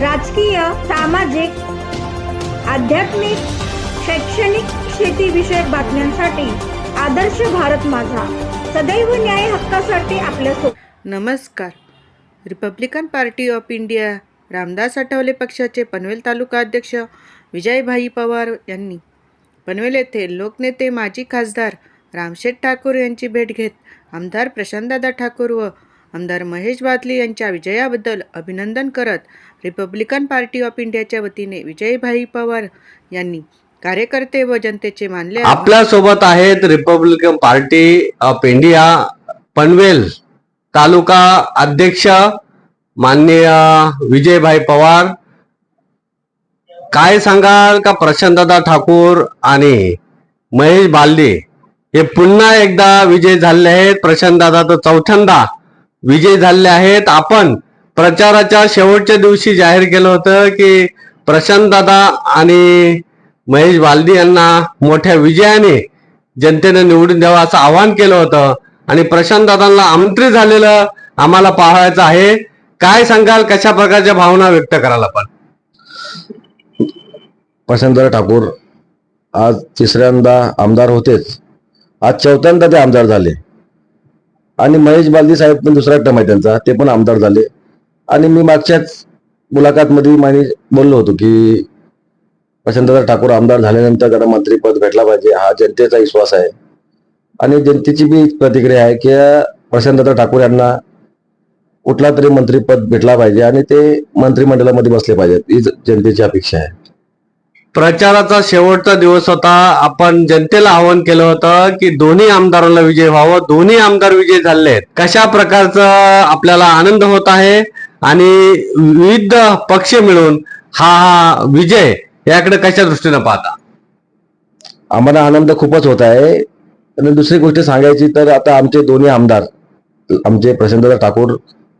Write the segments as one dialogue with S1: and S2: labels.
S1: राजकीय सामाजिक आध्यात्मिक शैक्षणिक शेतीविषयक बातम्यांसाठी आदर्श भारत माझा. सदैव न्याय हक्कासाठी आपल्यासोबत
S2: नमस्कार. Republican Party of India Ramdas Athawale पक्षाचे पनवेल तालुका अध्यक्ष विजयभाई पवार यांनी पनवेल येथे लोकनेते माजी खासदार रामशेठ ठाकूर यांची भेट घेत आमदार प्रशांतदादा ठाकूर व आमदार महेश बादले यांच्या विजयाबद्दल अभिनंदन करत रिपब्लिकन पार्टी ऑफ इंडियाच्या वतीने विजयभाई पवार यांनी कार्यकर्ते व जनतेचे मानले
S3: आपल्यासोबत आहेत Republican Party of India Panvel taluka अध्यक्ष माननीय विजयभाई पवार. काय सांगाल का प्रशांतदा ठाकूर आणि महेश बालदे? हे पुन्हा एकदा विजय झाले आहेत. प्रशांतदादा तर चौथ्यांदा विजय झाले आहेत. आपण प्रचाराच्या शेवटच्या दिवशी जाहीर केलं होतं की प्रशांतदादा आणि महेश बालदी यांना मोठ्या विजयाने जनतेने निवडून द्यावं असं आवाहन केलं होतं. आणि प्रशांत दादांना आमंत्रित झालेलं आम्हाला पाहायचं आहे. काय सांगाल? कशा प्रकारच्या भावना व्यक्त कराल आपण?
S4: प्रशांतराव ठाकूर आज तिसऱ्यांदा आमदार होतेच. आज चौथ्यांदा ते आमदार झाले. आणि महेश बालदी साहेब पण दुसरा टर्म आहे त्यांचा ते पण आमदार झाले. आणि मी मागच्याच मुलाखतमध्ये माने बोललो होतो की प्रशांतराव ठाकूर आमदार झाल्यानंतर त्याला मंत्रीपद भेटला पाहिजे हा जनतेचा विश्वास आहे. आणि जनतेची बी प्रतिक्रिया आहे की प्रशांतराव ठाकूर यांना कुठला तरी मंत्रीपद भेटला पाहिजे आणि ते मंत्रिमंडळामध्ये बसले पाहिजेत ही जनतेची अपेक्षा आहे.
S3: प्रचाराचा शेवटचा दिवस होता. आपण जनतेला आवाहन केलं होतं की दोन्ही आमदारांना विजय व्हावं. दोन्ही आमदार विजय झाले आहेत कशा प्रकारचा आपल्याला आनंद होत आहे आणि विविध पक्ष मिळून हा हा विजय याकडे कशा दृष्टीने पाहता?
S4: आम्हाला आनंद खूपच होत आहे. आणि दुसरी गोष्ट सांगायची तर आता आमचे दोन्ही आमदार आमचे प्रशांतदा ठाकूर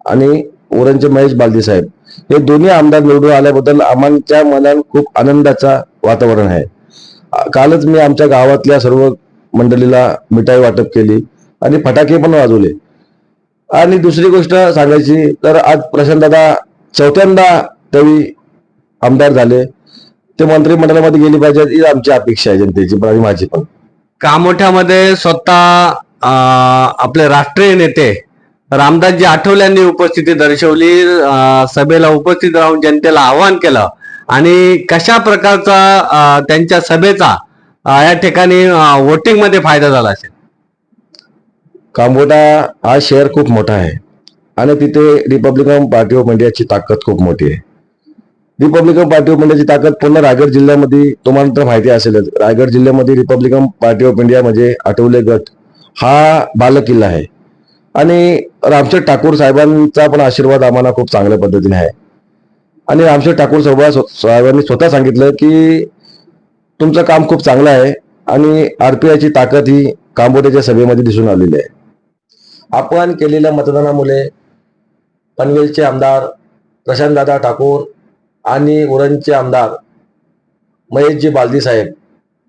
S4: आणि ओरणचे महेश बालदी साहेब हे दोन्ही आमदार निवडून आल्याबद्दल आम्हाच्या मनात खूप आनंदाचा वातावरण आहे. कालच मी आमच्या गावातल्या सर्व मंडळीला मिठाई वाटप केली आणि फटाके पण वाजवले. आणि दुसरी गोष्ट सांगायची तर आज प्रशांतदा चौथ्यांदा तरी आमदार झाले. ते मंत्रिमंडळामध्ये गेली पाहिजेत ही आमची अपेक्षा आहे जनतेची पण माझी पण.
S3: कामोठ्यामध्ये स्वतः आपले राष्ट्रीय नेते रामदासजी आठवले यांनी उपस्थिती दर्शवली सभेला उपस्थित राहून जनतेला आवाहन केलं. आणि कशा प्रकारचा त्यांच्या सभेचा या ठिकाणी वोटिंगमध्ये फायदा झाला असेल?
S4: कांबोडा हा शहर खूप मोठा आहे. आणि तिथे रिपब्लिकन पार्टी ऑफ इंडियाची ताकद खूप मोठी आहे. रिपब्लिकन पार्टी ऑफ इंडियाची ताकद पूर्ण रायगड जिल्ह्यामध्ये तुम्हाला तर माहिती असेलच रायगड जिल्ह्यामध्ये रिपब्लिकन पार्टी ऑफ इंडिया म्हणजे आठवले गट हा बालकिल्ला आहे. आणि रामशेठ ठाकूर साहेबांचा पण आशीर्वाद आम्हाला खूप चांगल्या पद्धतीने आहे. आणि रामशेठ ठाकूर साहेब साहेबांनी स्वतः सांगितलं की तुमचं काम खूप चांगलं आहे आणि आर पी आयची ताकद ही कांबोड्याच्या सभेमध्ये दिसून आलेली आहे. आपण केलेल्या मतदानामुळे पनवेलचे आमदार प्रशांतदादा ठाकूर आणि उरणचे आमदार महेशजी बालदी साहेब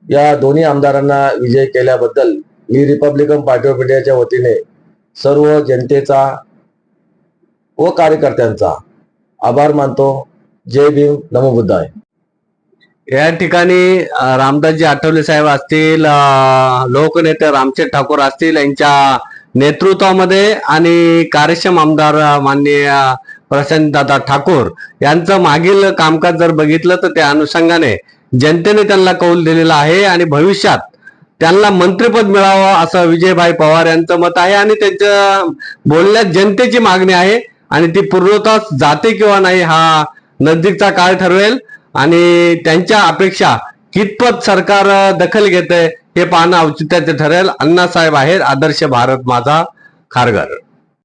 S4: या दोन्ही आमदारांना विजय केल्याबद्दल मी रिपब्लिकन पार्टी ऑफ इंडियाच्या वतीने सर्व जनतेचा व कार्यकर्त्यांचा आभार मानतो. जय भीम. नमो बुद्धाय.
S3: या ठिकाणी रामदासजी आठवले साहेब असतील लोकनेते रामचंद ठाकूर असतील यांच्या नेतृत्वामध्ये आणि कार्यक्षम आमदार माननीय प्रशांतदादा ठाकूर यांचं मागील कामकाज जर बघितलं तर त्या अनुषंगाने जनतेने त्यांना कौल दिलेला आहे आणि भविष्यात त्यांना मंत्रिपद मिळावं असं विजयभाई पवार यांचं मत आहे आणि त्यांच्या बोलण्यात जनतेची मागणी आहे आणि ती पूर्णतः जाते किंवा नाही हा नजदीकचा काळ ठरवेल. आणि त्यांच्या अपेक्षा कितपत सरकार दखल घेते हे पाहणं औचित्याचे ठरेल. अण्णासाहेब आहेत आदर्श भारत माझा खारघर.